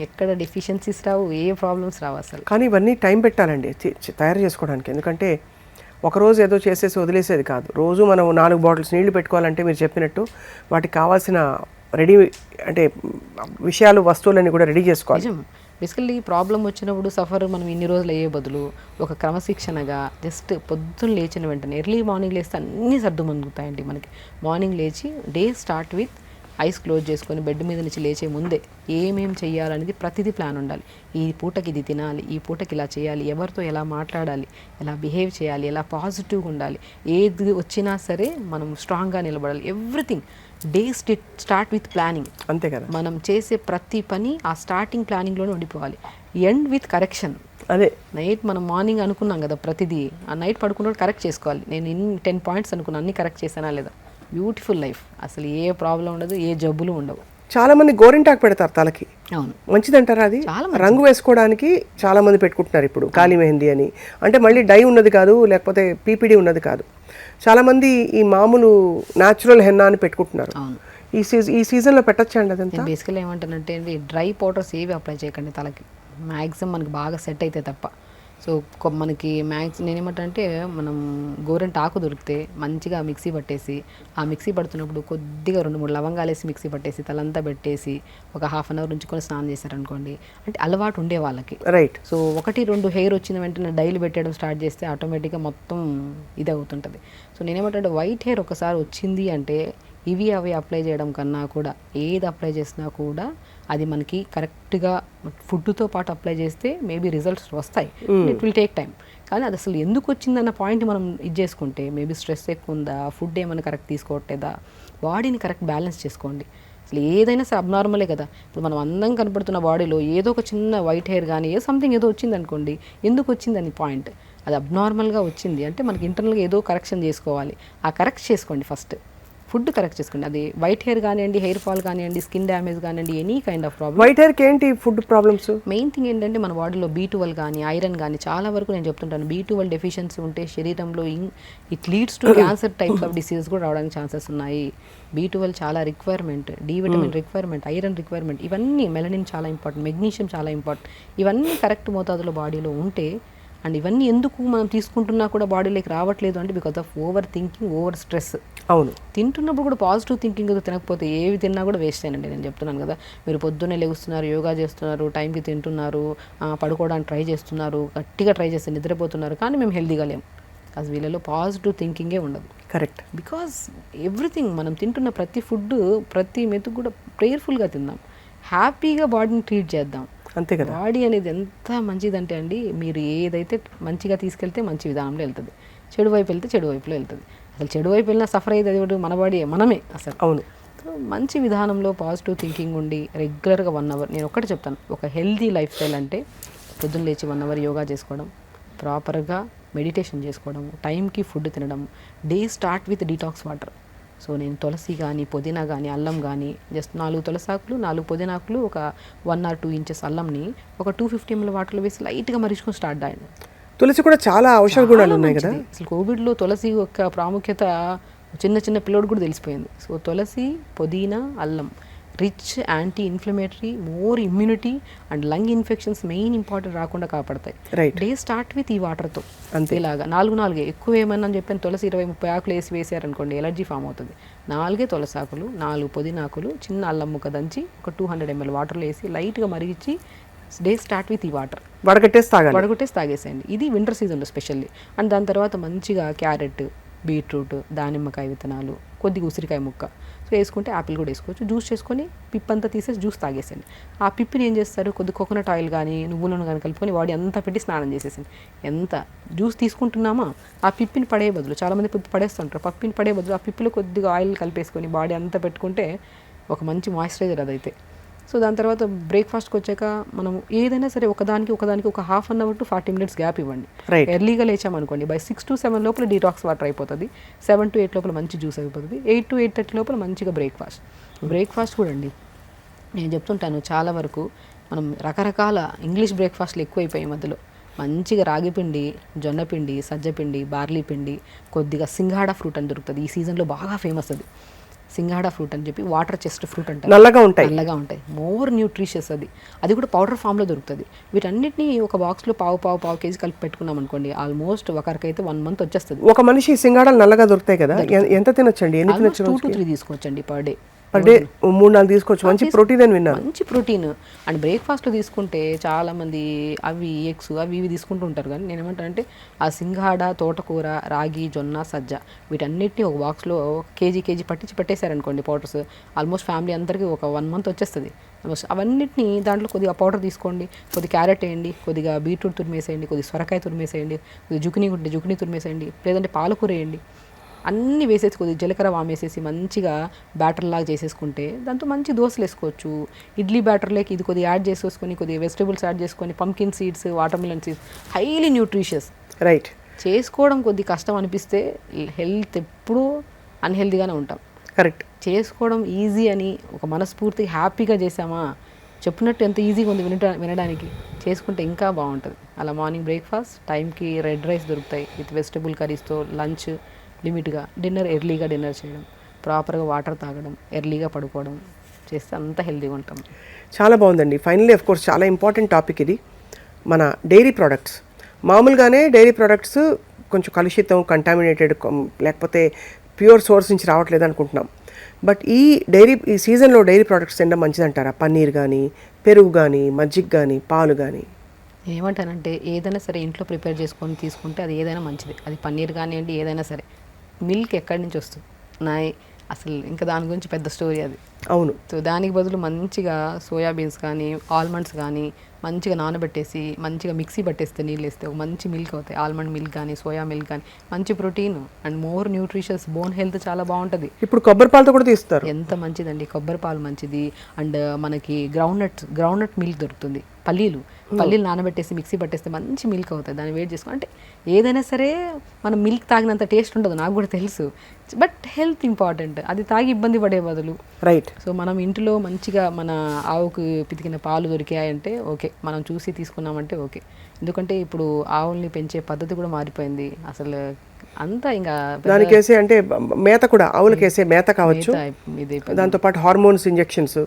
ఎక్కడ డెఫిషియన్సీస్ రావు ఏ ప్రాబ్లమ్స్ రావు అసలు. కానీ ఇవన్నీ టైం పెట్టాలండి తయారు చేసుకోవడానికి. ఎందుకంటే ఒకరోజు ఏదో చేసేసి వదిలేసేది కాదు. రోజు మనం నాలుగు బాటిల్స్ నీళ్ళు పెట్టుకోవాలంటే మీరు చెప్పినట్టు వాటికి కావాల్సిన రెడీ అంటే విషయాలు వస్తువులన్నీ కూడా రెడీ చేసుకోవాలి. బేసికల్లీ ప్రాబ్లం వచ్చినప్పుడు సఫర్ మనం ఇన్ని రోజులు అయ్యే బదులు ఒక క్రమశిక్షణగా జస్ట్ పొద్దున్న లేచిన వెంటనే ఎర్లీ మార్నింగ్ లేస్తే అన్నీ సర్దుమనుగుతాయండి మనకి. మార్నింగ్ లేచి day start with eyes close చేసుకొని బెడ్ మీద నుంచి లేచే ముందే ఏమేం చేయాలనేది ప్రతిదీ ప్లాన్ ఉండాలి. ఈ పూటకి ఇది తినాలి ఈ పూటకి ఇలా చేయాలి ఎవరితో ఎలా మాట్లాడాలి ఎలా బిహేవ్ చేయాలి ఎలా పాజిటివ్గా ఉండాలి ఏది వచ్చినా సరే మనం స్ట్రాంగ్గా నిలబడాలి. Everything day start with planning. అంతే కదా. మనం చేసే ప్రతి పని ఆ స్టార్టింగ్ ప్లానింగ్లోనే ఉండిపోవాలి. End with correction. అదే. నైట్ మనం మార్నింగ్ అనుకున్నాం కదా ప్రతిదీ. ఆ నైట్ పడుకున్నప్పుడు కరెక్ట్ చేసుకోవాలి. నేను ఇన్ని టెన్ పాయింట్స్ అనుకున్నాను అన్ని కరెక్ట్ చేశానా లేదా? Beautiful life. అసలు ఏ ప్రాబ్లం ఉండదు ఏ జబ్బులు ఉండవు. చాలా మంది గోరింటాకు పెడతారు తలకి. అవును. మంచిదంటారా అది? చాలా రంగు వేసుకోవడానికి చాలా మంది పెట్టుకుంటున్నారు ఇప్పుడు. కాళీ మెహందీ అని. అంటే మళ్ళీ డై ఉన్నది కాదు లేకపోతే పీపీడీ ఉన్నది కాదు. చాలా మంది ఈ మామూలు న్యాచురల్ హెన్నా అని పెట్టుకుంటున్నారు. అవును. ఈ సీజన్ ఈ సీజన్లో పెట్టచ్చండి అదంతా? బేసికల్ ఏమంటానంటే డ్రై పౌడర్స్ ఏవి అప్లై చేయకండి తలకి. మ్యాక్సిమం మనకి బాగా సెట్ అయితే తప్ప. సో మనకి మ్యాక్స్ నేనేమంటానంటే మనం గోరెంట ఆకు దొరికితే మంచిగా మిక్సీ పట్టేసి ఆ మిక్సీ పడుతున్నప్పుడు కొద్దిగా రెండు మూడు లవంగాలు వేసి మిక్సీ పట్టేసి తలంతా పెట్టేసి ఒక హాఫ్ అన్ అవర్ ఉంచుకొని స్నానం చేశారనుకోండి అంటే అలవాటు ఉండే వాళ్ళకి. రైట్. సో ఒకటి రెండు హెయిర్ వచ్చిన వెంటనే డైలీ పెట్టడం స్టార్ట్ చేస్తే ఆటోమేటిక్గా మొత్తం ఇది అవుతుంటుంది సో నేనేమంటే వైట్ హెయిర్ ఒకసారి వచ్చింది అంటే ఇవి అవి అప్లై చేయడం కన్నా కూడా ఏది అప్లై చేసినా కూడా అది మనకి కరెక్ట్గా ఫుడ్తో పాటు అప్లై చేస్తే మేబీ రిజల్ట్స్ వస్తాయి. ఇట్ విల్ టేక్ టైం కానీ అది అసలు ఎందుకు వచ్చిందన్న పాయింట్ మనం ఇది చేసుకుంటే మేబీ స్ట్రెస్ ఎక్కువ ఉందా ఫుడ్ ఏమైనా కరెక్ట్ తీసుకోవట్లేదా బాడీని కరెక్ట్ బ్యాలెన్స్ చేసుకోండి. అసలు ఏదైనా సరే అబ్నార్మలే కదా. ఇప్పుడు మనం అందం కనపడుతున్న బాడీలో ఏదో ఒక చిన్న వైట్ హెయిర్ కానీ ఏ సంథింగ్ ఏదో వచ్చింది అనుకోండి ఎందుకు వచ్చిందని పాయింట్? అది అబ్నార్మల్గా వచ్చింది. అంటే మనకి ఇంటర్నల్గా ఏదో కరెక్షన్ చేసుకోవాలి. ఆ కరెక్ట్ చేసుకోండి ఫస్ట్ ఫుడ్ కరెక్ట్ చేసుకోండి అది వైట్ హెయిర్ కానివ్వండి హెయిర్ ఫాల్ కానివ్వండి స్కిన్ డ్యామేజ్ కానివ్వండి any kind of problem. White హెయిర్కి ఏంటి ఫుడ్ ప్రాబ్లమ్స్? మెయిన్ థింగ్ ఏంటంటే మన బాడీలో బీ ట్వెల్వ్ కానీ ఐరన్ కానీ చాలా వరకు నేను చెప్తుంటాను. బీ ట్వెల్వ్ డెఫిషియన్సీ ఉంటే శరీరంలో in it leads to cancer types of diseases కూడా రావడానికి ఛాన్సెస్ ఉన్నాయి. బీ ట్వెల్వ్ చాలా requirement D vitamin requirement iron requirement ఇవన్నీ మెలనిన్ చాలా ఇంపార్టెంట్ మెగ్నీషియం చాలా ఇంపార్టెంట్ ఇవన్నీ కరెక్ట్ మోతాదులో బాడీలో ఉంటే అండ్ ఇవన్నీ ఎందుకు మనం తీసుకుంటున్నా కూడా బాడీలోకి రావట్లేదు అంటే because of over thinking over stress అవును. తింటున్నప్పుడు కూడా పాజిటివ్ థింకింగ్ తినకపోతే ఏవి తిన్నా కూడా వేస్ట్ అయినండి నేను చెప్తున్నాను కదా. మీరు పొద్దున్నే లెగుస్తున్నారు యోగా చేస్తున్నారు టైంకి తింటున్నారు పడుకోవడానికి ట్రై చేస్తున్నారు గట్టిగా ట్రై చేస్తే నిద్రపోతున్నారు కానీ మేము హెల్దీగా లేము అది వీళ్ళలో పాజిటివ్ థింకింగే ఉండదు. కరెక్ట్ బికాస్ ఎవ్రీథింగ్ మనం తింటున్న ప్రతి ఫుడ్ ప్రతి మెతుకు కూడా ప్రేయర్ఫుల్గా తిందాం. హ్యాపీగా బాడీని ట్రీట్ చేద్దాం. అంతే కదా. బాడీ అనేది ఎంత మంచిదంటే అండి మీరు ఏదైతే మంచిగా తీసుకెళ్తే మంచి విధానంలో వెళ్తుంది. చెడు వైపు వెళ్తే చెడు వైపులో వెళ్తుంది. అసలు చెడు వైపు వెళ్ళినా సఫర్ అయ్యేది అది మన బాడీ మనమే అసలు. అవును. సో మంచి విధానంలో పాజిటివ్ థింకింగ్ ఉండి రెగ్యులర్గా వన్ అవర్ నేను ఒకటి చెప్తాను ఒక హెల్తీ లైఫ్ స్టైల్ అంటే పొద్దున్న లేచి వన్ అవర్ యోగా చేసుకోవడం ప్రాపర్గా మెడిటేషన్ చేసుకోవడం టైంకి ఫుడ్ తినడం day start with detox water. So నేను తులసి కానీ పుదీనా కానీ అల్లం కానీ జస్ట్ నాలుగు తులసాకులు నాలుగు పుదీనాకులు ఒక వన్ ఆర్ టూ ఇంచెస్ అల్లంని ఒక టూ ఫిఫ్టీ ఎంఎల్ వాటర్లో వేసి లైట్గా మరిచుకొని స్టార్ట్ అయ్యింది తులసి కూడా చాలా ఔషధ గుణాలు ఉన్నాయి కదా? అసలు కోవిడ్లో తులసి యొక్క ప్రాముఖ్యత చిన్న చిన్న పిల్లోడు కూడా తెలిసిపోయింది. సో తులసి పుదీనా అల్లం. Rich anti inflammatory more immunity and lung infections main important రాకుండా కాపాడతాయి. డే స్టార్ట్ విత్ ఈ వాటర్తో అంతే. ఇలాగా నాలుగు నాలుగే. ఎక్కువ ఏమన్నా అని చెప్పాను తులసి ఇరవై ముప్పై ఆకులు వేసి వేసారనుకోండి ఎలర్జీ ఫామ్ అవుతుంది. నాలుగే తులసాకులు నాలుగు పుదీనాకులు చిన్న అల్లం ముక్క దంచి ఒక టూ హండ్రెడ్ ఎంఎల్ వాటర్లో వేసి లైట్గా మరిగించి డే స్టార్ట్ విత్ ఈ వాటర్ వడగట్టేసి తాగాలి. వడగొట్టేసి తాగేసేయండి. ఇది వింటర్ సీజన్లో స్పెషల్లీ అండ్ దాని తర్వాత మంచిగా క్యారెట్ బీట్రూట్ దానిమ్మకాయ విత్తనాలు కొద్దిగా ఉసిరికాయ ముక్క. వేసుకుంటే యాపిల్ కూడా వేసుకోవచ్చు. జ్యూస్ చేసుకొని పిప్ అంతా తీసేసి జ్యూస్ తాగేసండి ఆ పిప్పిని ఏం చేస్తారు? కొద్ది కోకోనట్ ఆయిల్ కానీ నువ్వులను కానీ కలుపుకొని బాడీ అంతా పెట్టి స్నానం చేసేసింది ఎంత? జ్యూస్ తీసుకుంటున్నామా? ఆ పిప్పిని పడే బదులు చాలామంది పిప్పి పడేస్తుంటారు. పప్పిని పడే బదులు ఆ పిప్పిలో కొద్దిగా ఆయిల్ కలిపేసుకొని బాడీ అంతా పెట్టుకుంటే ఒక మంచి మాయిశ్చరైజర్ అదైతే. సో దాని తర్వాత బ్రేక్ఫాస్ట్కి వచ్చాక మనం ఏదైనా సరే ఒకదానికి ఒకదానికి ఒక half an hour to forty minutes gap ఇవ్వండి. రైట్ ఎర్లీగా లేచామనుకోండి బై సిక్స్ టు సెవెన్ లోపల డీటాక్స్ వాటర్ అయిపోతుంది సెవెన్ టు ఎయిట్ లోపల మంచి జ్యూస్ అయిపోతుంది ఎయిట్ టు ఎయిట్ థర్టీ లోపల మంచిగా బ్రేక్ఫాస్ట్ బ్రేక్ఫాస్ట్ కూడా అండి నేను చెప్తుంటాను చాలా వరకు మనం రకరకాల ఇంగ్లీష్ బ్రేక్ఫాస్ట్లు ఎక్కువైపోయాయి ఈ మధ్యలో. మంచిగా రాగి పిండి జొన్న పిండి సజ్జ పిండి బార్లీ పిండి కొద్దిగా సింగాడా ఫ్రూట్ అని దొరుకుతుంది. ఈ సీజన్లో బాగా ఫేమస్ అది. సింగాడా ఫ్రూట్ అని చెప్పి వాటర్ చెస్ట్ ఫ్రూట్ అంటారు. నల్లగా ఉంటాయి. నల్లగా ఉంటాయి. మోర్ న్యూట్రిషియస్ అది. అది కూడా పౌడర్ ఫామ్లో దొరుకుతుంది. వీటన్నిటిని ఒక బాక్స్లో పావు పావు పావు కేజీ కలిపి పెట్టుకున్నాం అనుకోండి ఆల్మోస్ట్ ఒకరికైతే వన్ మంత్ వచ్చేస్తుంది. ఒక మనిషి సింగాడాలు నల్లగా దొరుకుతాయి కదా? ఎంత తినొచ్చండి? ఎన్ని తినొచ్చు టూ టు త్రీ తీసుకోవచ్చండి పర్ డే పర్ డే మూడు నాలుగు తీసుకోవచ్చు. మంచి ప్రోటీన్ అని విన్నాను మంచి ప్రోటీన్ అండ్ బ్రేక్ఫాస్ట్లో తీసుకుంటే చాలా మంది అవి ఎగ్స్ అవి ఇవి తీసుకుంటూ ఉంటారు కానీ నేను ఏమంటానంటే ఆ సింగాడ తోటకూర రాగి జొన్న సజ్జ వీటన్నిటిని ఒక బాక్స్లో కేజీ కేజీ పట్టించి పెట్టేశారనుకోండి పౌడర్స్. ఆల్మోస్ట్ ఫ్యామిలీ అందరికీ ఒక వన్ మంత్ వచ్చేస్తుంది. ఆల్మోస్ట్ అవన్నిటిని దాంట్లో కొద్దిగా పౌడర్ తీసుకోండి కొద్దిగా క్యారెట్ వేయండి కొద్దిగా బీట్రూట్ తురిమేసేయండి కొద్దిగా సొరకాయ తురిమేసేయండి కొద్దిగా జుకినీ ఉంటే జుకినీ తురిమేసేయండి లేదంటే పాలకూర వేయండి. అన్ని వేసేసి కొద్దిగా జీలకర్ర వామేసేసి మంచిగా బ్యాటర్ లాగా చేసేసుకుంటే దాంతో మంచి దోశలు వేసుకోవచ్చు. ఇడ్లీ బ్యాటర్లోకి ఇది కొద్దిగా యాడ్ చేసేసుకొని కొద్దిగా వెజిటేబుల్స్ యాడ్ చేసుకొని pumpkin seeds watermelon seeds highly nutritious right చేసుకోవడం కొద్ది కష్టం అనిపిస్తే హెల్త్ ఎప్పుడూ అన్హెల్దీగానే ఉంటాం. కరెక్ట్ చేసుకోవడం ఈజీ అని ఒక మనస్ఫూర్తిగా హ్యాపీగా చేసామా చెప్పినట్టు ఎంత ఈజీగా ఉంది వినట వినడానికి. చేసుకుంటే ఇంకా బాగుంటుంది. అలా మార్నింగ్ బ్రేక్ఫాస్ట్ టైంకి రెడ్ రైస్ దొరుకుతాయి. విత్ వెజిటబుల్ కర్రీస్తో లంచ్ లిమిట్గా డిన్నర్ ఎర్లీగా డిన్నర్ చేయడం ప్రాపర్గా వాటర్ తాగడం ఎర్లీగా పడుకోవడం చేస్తే అంత హెల్తీగా ఉంటాం. చాలా బాగుందండి. ఫైనల్లీ ఆఫ్ కోర్స్ చాలా ఇంపార్టెంట్ టాపిక్ ఇది. మన డైరీ ప్రోడక్ట్స్. మామూలుగానే డైరీ ప్రోడక్ట్స్ కొంచెం కలుషితం కంటామినేటెడ్ లేకపోతే ప్యూర్ సోర్స్ నుంచి రావట్లేదు అనుకుంటున్నాం. బట్ ఈ డైరీ ఈ సీజన్లో డైరీ ప్రోడక్ట్స్ తినడం మంచిదంటారా? పన్నీర్ కానీ పెరుగు కానీ మజ్జిగ కానీ పాలు కానీ ఏమంటానంటే ఏదైనా సరే ఇంట్లో ప్రిపేర్ చేసుకొని తీసుకుంటే అది ఏదైనా మంచిది. అది పన్నీర్ కానివ్వండి ఏదైనా సరే. మిల్క్ ఎక్కడి నుంచి వస్తుంది? నా అసలు ఇంకా దాని గురించి పెద్ద స్టోరీ అది. అవును. సో దానికి బదులు మంచిగా సోయాబీన్స్ కానీ ఆల్మండ్స్ కానీ మంచిగా నానబెట్టేసి మంచిగా మిక్సీ పట్టేస్తే నీళ్ళు వేస్తే ఒక మంచి మిల్క్ అవుతాయి. ఆల్మండ్ మిల్క్ కానీ సోయా మిల్క్ కానీ మంచి protein and more nutritious bone health చాలా బాగుంటుంది. ఇప్పుడు కొబ్బరి పాలతో కూడా తీస్తారు. ఎంత మంచిదండి. కొబ్బరి పాలు మంచిది. అండ్ మనకి groundnut groundnut milk దొరుకుతుంది. పల్లీలు. పల్లీలు నానబెట్టేసి మిక్సీ పట్టేస్తే మంచి మిల్క్ అవుతుంది దాన్ని వేడి చేసుకో అంటే ఏదైనా సరే మనం మిల్క్ తాగినంత టేస్ట్ ఉండదు. నాకు కూడా తెలుసు. But health important. అది తాగి ఇబ్బంది పడే బదులు. రైట్. సో మనం ఇంట్లో మంచిగా మన ఆవుకు పితికిన పాలు దొరికాయంటే ఓకే. మనం చూసి తీసుకున్నామంటే ఓకే. ఎందుకంటే ఇప్పుడు ఆవుల్ని పెంచే పద్ధతి కూడా మారిపోయింది. అసలు అంతా ఇంకా పెద్ద దానికి వేసే అంటే మేత కూడా ఆవులకి వేసే మేత కావచ్చు. దాంతోపాటు హార్మోన్స్ ఇంజెక్షన్స్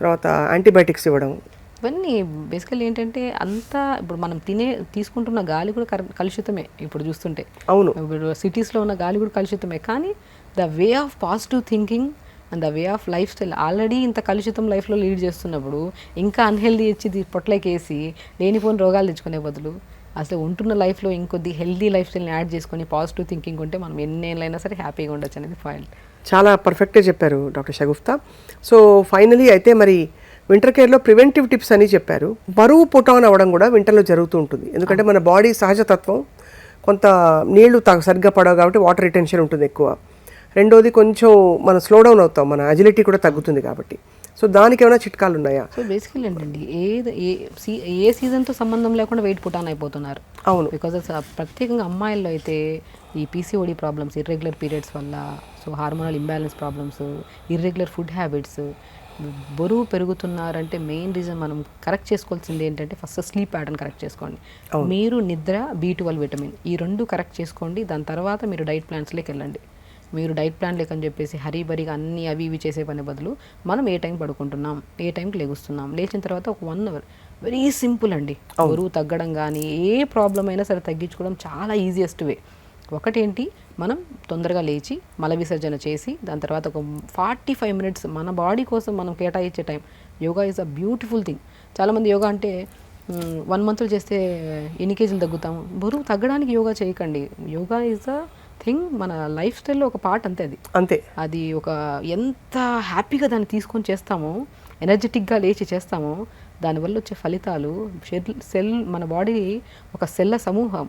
తర్వాత యాంటీబయాటిక్స్ ఇవ్వడం. ఇవన్నీ బేసికల్లీ ఏంటంటే అంతా ఇప్పుడు మనం తినే తీసుకుంటున్న గాలి కూడా కలుషితమే ఇప్పుడు చూస్తుంటే. అవును. ఇప్పుడు సిటీస్లో ఉన్న గాలి కూడా కలుషితమే. కానీ the way of positive thinking and the way of lifestyle already ఇంత కలుషితం లైఫ్లో లీడ్ చేస్తున్నప్పుడు ఇంకా అన్హెల్దీ ఇచ్చి పొట్లకేసి లేనిపోని రోగాలు తెచ్చుకునే బదులు అసలు ఉంటున్న లైఫ్లో ఇంకొద్ది హెల్దీ లైఫ్ స్టైల్ని యాడ్ చేసుకొని పాజిటివ్ థింకింగ్ ఉంటే మనం ఎన్నేళ్ళైనా సరే హ్యాపీగా ఉండొచ్చు అనేది పాయింట్ చాలా పర్ఫెక్ట్గా చెప్పారు డాక్టర్ షగుఫ్తా. సో ఫైనలీ అయితే మరి వింటర్ కేర్లో ప్రివెంటివ్ టిప్స్ అని చెప్పారు. బరువు పుటాన్ అవ్వడం కూడా వింటర్లో జరుగుతూ ఉంటుంది. ఎందుకంటే మన బాడీ సహజతత్వం కొంత నీళ్ళు సరిగ్గా పడవు కాబట్టి వాటర్ రిటెన్షన్ ఉంటుంది ఎక్కువ. రెండోది కొంచెం మనం స్లో డౌన్ అవుతాం మన అజిలిటీ కూడా తగ్గుతుంది కాబట్టి. సో దానికి ఏమైనా చిట్కాలు ఉన్నాయా సో బేసికలీ ఏంటండి ఏది ఏ సీ ఏ సీజన్తో సంబంధం లేకుండా వెయిట్ పుటాన్ అయిపోతున్నారు. అవును. బికాజ్ ప్రత్యేకంగా అమ్మాయిల్లో అయితే ఈ పీసీఓడి ప్రాబ్లమ్స్ ఇర్రెగ్యులర్ పీరియడ్స్ వల్ల so hormonal imbalance problems irregular food habits బరువు పెరుగుతున్నారంటే మెయిన్ రీజన్ మనం కరెక్ట్ చేసుకోవాల్సింది ఏంటంటే ఫస్ట్ స్లీప్ ప్యాటర్న్ కరెక్ట్ చేసుకోండి. మీరు నిద్ర బీ ట్వెల్వ్ విటమిన్ ఈ రెండు కరెక్ట్ చేసుకోండి దాని తర్వాత మీరు డైట్ ప్లాన్స్లోకి వెళ్ళండి. మీరు డైట్ ప్లాన్ లేకని చెప్పేసి హరీబరీగా అన్ని అవి ఇవి చేసే పని బదులు మనం ఏ టైం పడుకుంటున్నాం ఏ టైంకి లెగుస్తున్నాం లేచిన తర్వాత ఒక వన్ అవర్ వెరీ సింపుల్ అండి. బరువు తగ్గడం కానీ ఏ ప్రాబ్లం అయినా సరే తగ్గించుకోవడం చాలా ఈజియెస్ట్ వే. ఒకటేంటి మనం తొందరగా లేచి మల విసర్జన చేసి దాని తర్వాత ఒక ఫార్టీ ఫైవ్ మినిట్స్ మన బాడీ కోసం మనం కేటాయించే time. Yoga is a beautiful thing. చాలామంది యోగా అంటే వన్ మంత్లో చేస్తే ఎన్ని కేజీలు తగ్గుతాం? బరువు తగ్గడానికి యోగా చేయకండి. యోగా ఈజ్ అ థింగ్ మన లైఫ్ స్టైల్లో ఒక పార్ట్ అంతే అది. అంతే. అది ఒక ఎంత హ్యాపీగా దాన్ని తీసుకొని చేస్తామో ఎనర్జెటిక్గా లేచి చేస్తామో దానివల్ల వచ్చే ఫలితాలు సెల్ మన బాడీ ఒక సెల్ల సమూహం.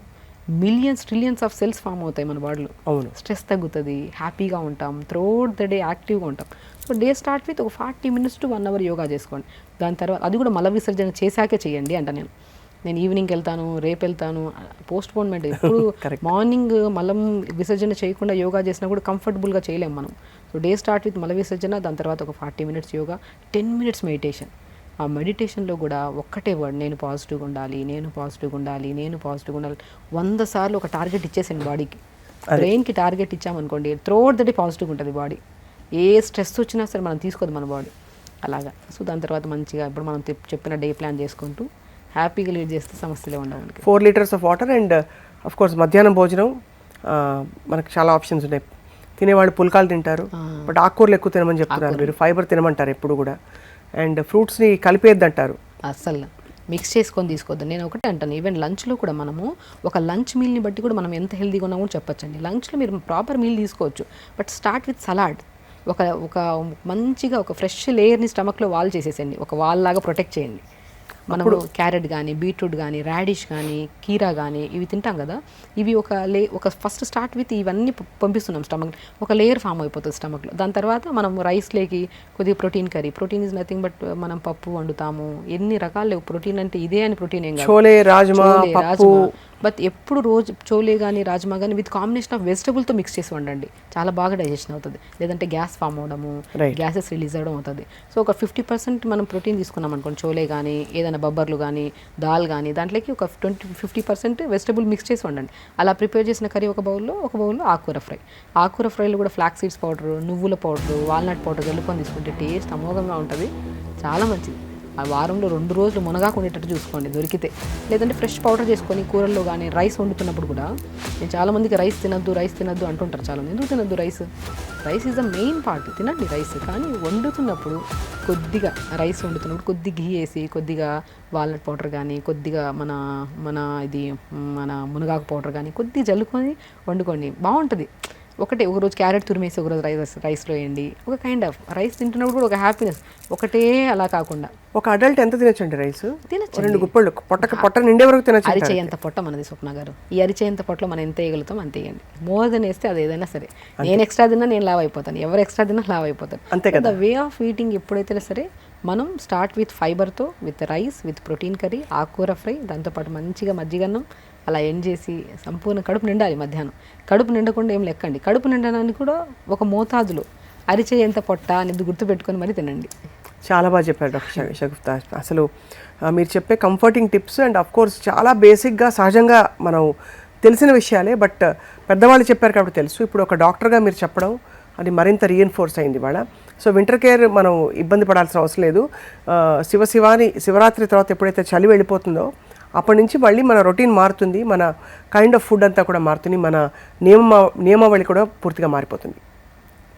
Millions trillions of cells form అవుతాయి మన బాడీలో. అవును. స్ట్రెస్ తగ్గుతుంది హ్యాపీగా ఉంటాం త్రోట్ ద డే యాక్టివ్గా ఉంటాం. సో డే స్టార్ట్ విత్ ఒక forty minutes to one hour yoga చేసుకోండి. దాని తర్వాత అది కూడా మల విసర్జన చేశాకే చేయండి అంట నేను. నేను ఈవినింగ్కి వెళ్తాను రేపు వెళ్తాను పోస్ట్ పోన్మెంట్ ఎప్పుడు మార్నింగ్ మలం విసర్జన చేయకుండా యోగా చేసినా కూడా కంఫర్టబుల్గా చేయలేం మనం. సో డే స్టార్ట్ విత్ మల విసర్జన దాని తర్వాత ఒక forty minutes yoga ten minutes meditation ఆ మెడిటేషన్లో కూడా ఒక్కటే వర్డ్ నేను పాజిటివ్గా ఉండాలి నేను పాజిటివ్గా ఉండాలి నేను పాజిటివ్గా ఉండాలి. వంద సార్లు ఒక టార్గెట్ ఇచ్చేసాను బాడీకి. బ్రెయిన్కి టార్గెట్ ఇచ్చామనుకోండి త్రోట్ ద డే పాజిటివ్గా ఉంటుంది బాడీ. ఏ స్ట్రెస్ వచ్చినా సరే మనం తీసుకోదు మన బాడీ అలాగా. సో దాని తర్వాత మంచిగా ఇప్పుడు మనం చెప్- చెప్పిన డే ప్లాన్ చేసుకుంటూ హ్యాపీగా లీడ్ చేస్తే సమస్యలే ఉండవు మనకి. Four litres of water and of course మధ్యాహ్నం భోజనం ఆ, మనకు చాలా ఆప్షన్స్ ఉన్నాయి. తినేవాళ్ళు పుల్కాలు తింటారు బట్ ఆకుకూరలు ఎక్కువ తినమని చెప్తున్నారు మీరు. ఫైబర్ తినమంటారు ఎప్పుడు కూడా. అండ్ ఫ్రూట్స్ని కలిపేద్దంటారు. అస్సలు మిక్స్ చేసుకొని తీసుకోవద్దు. నేను ఒకటే అంటాను. ఈవెన్ లంచ్లో కూడా మనము ఒక లంచ్ మీల్ని బట్టి కూడా మనం ఎంత హెల్దీగా ఉన్నామో చెప్పొచ్చండి. లంచ్లో మీరు ప్రాపర్ మీల్ తీసుకోవచ్చు. బట్ స్టార్ట్ విత్ సలాడ్ ఒక ఒక మంచిగా ఒక ఫ్రెష్ లేయర్ని స్టమక్లో వాల్ చేసేసండి ఒక వాల్ లాగా ప్రొటెక్ట్ చేయండి. మనము క్యారెట్ కానీ బీట్రూట్ కానీ రాడిష్ కానీ కీరా కానీ ఇవి తింటాం కదా. ఇవి ఒక లే ఒక ఫస్ట్ స్టార్ట్ విత్ ఇవన్నీ పంపిస్తున్నాం స్టమక్ ఒక లేయర్ ఫామ్ అయిపోతుంది స్టమక్లో. దాని తర్వాత మనం రైస్లోకి కొద్దిగా protein curry. Protein is nothing but మనం పప్పు వండుతాము. ఎన్ని రకాల ప్రోటీన్ అంటే ఇదే అని ప్రోటీన్ ఏం కాదు. రాజ్మా. బట్ ఎప్పుడు రోజు చోలే కానీ రాజ్మా కానీ విత్ కాంబినేషన్ ఆఫ్ వెజిటబుల్తో మిక్స్ చేసి వండండి. చాలా బాగా డైజెషన్ అవుతుంది. లేదంటే గ్యాస్ ఫామ్ అవడము. గ్యాసెస్ రిలీజ్ అవ్వడం అవుతుంది. సో ఒక ఫిఫ్టీ పర్సెంట్ మనం ప్రోటీన్ తీసుకున్నాం అనుకోండి చోలే కానీ ఏదైనా బొబ్బర్లు కానీ దాల్ కానీ దాంట్లోకి ఒక twenty fifty percent vegetable mix చేసి వండండి. అలా ప్రిపేర్ చేసిన కర్రీ ఒక బౌల్లో ఒక బౌల్లో ఆకుకూర ఫ్రై. ఆకుకూర ఫ్రైలో కూడా ఫ్లాక్ సీడ్స్ పౌడర్ నువ్వుల పౌడర్ వాల్నట్ పౌడర్ కలుపుకొని తీసుకుంటే టేస్ట్ అమోఘంగా ఉంటుంది. చాలా మంచిది. ఆ వారంలో రెండు రోజులు మునగాకు ఉండేటట్టు చూసుకోండి దొరికితే. లేదంటే ఫ్రెష్ పౌడర్ చేసుకొని కూరల్లో కానీ రైస్ వండుతున్నప్పుడు కూడా నేను చాలామందికి రైస్ తినద్దు రైస్ తినద్దు అంటుంటారు చాలా మంది. ఎందుకు తినద్దు rice rice is the main part తినండి రైస్ కానీ వండుతున్నప్పుడు కొద్దిగా రైస్ వండుతున్నప్పుడు కొద్దిగా ఘీ వేసి కొద్దిగా వాల్నట్ పౌడర్ కానీ కొద్దిగా మన మన ఇది మన మునగాకు పౌడర్ కానీ కొద్దిగా జల్లుకొని వండుకోండి. బాగుంటుంది. ఒకటే ఒక రోజు క్యారెట్ తురిమేసి ఒక రోజు రైస్ రైస్లో వేయండి. ఒక కైండ్ ఆఫ్ రైస్ తింటున్నప్పుడు కూడా ఒక హ్యాపీనెస్ ఒకటే అలా కాకుండా. ఒక అడల్ట్ ఎంత తినొచ్చండి రైస్? తినచ్చు రెండు గుప్పళ్ళు పొట్టకి పొట్ట నిండే వరకు తినచ్చు అరిచేయంత పొట్ట మనది స్వప్న గారు. ఈ అరిచేయంత పొట్టలో మనం ఎంత వేయగలుగుతాం అంత వేయండి. మోర్ దెన్ వేస్తే అది ఏదైనా సరే. నేను ఎక్స్ట్రా తిన్నా నేను లావ్ అయిపోతాను. ఎవరు ఎక్స్ట్రా తిన్నా లావ్ అయిపోతాను అంతే కదా. వే ఆఫ్ ఈటింగ్ ఎప్పుడైతే సరే మనం start with ఫైబర్తో with rice with protein curry ఆకుకూర ఫ్రై దాంతోపాటు మంచిగా మజ్జిగన్నం అలా ఎండ్ చేసి సంపూర్ణ కడుపు నిండాలి మధ్యాహ్నం. కడుపు నిండకుండా ఏం లెక్కండి. కడుపు నిండడానికి కూడా ఒక మోతాదులో అరిచేయంత పొట్ట అనేది గుర్తుపెట్టుకొని మరి తినండి. చాలా బాగా చెప్పారు డాక్టర్ ష- అసలు మీరు చెప్పే comforting tips and of course చాలా బేసిక్గా సహజంగా మనం తెలిసిన విషయాలే బట్ పెద్దవాళ్ళు చెప్పారు కాబట్టి తెలుసు. ఇప్పుడు ఒక డాక్టర్గా మీరు చెప్పడం అది మరింత రీఎన్ఫోర్స్ అయింది ఇవాళ. సో వింటర్ కేర్ మనం ఇబ్బంది పడాల్సిన అవసరం లేదు. శివ శివాని శివరాత్రి తర్వాత ఎప్పుడైతే చలి వెళ్ళిపోతుందో అప్పటి నుంచి మళ్ళీ మన రొటీన్ మారుతుంది మన కైండ్ ఆఫ్ ఫుడ్ అంతా కూడా మారుతుంది మన నియమ నియమావళి కూడా పూర్తిగా మారిపోతుంది.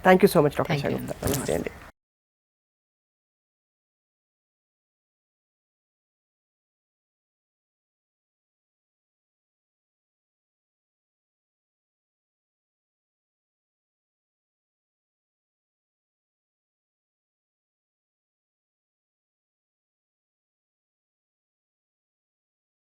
Thank you so much doctor నమస్తే అండి.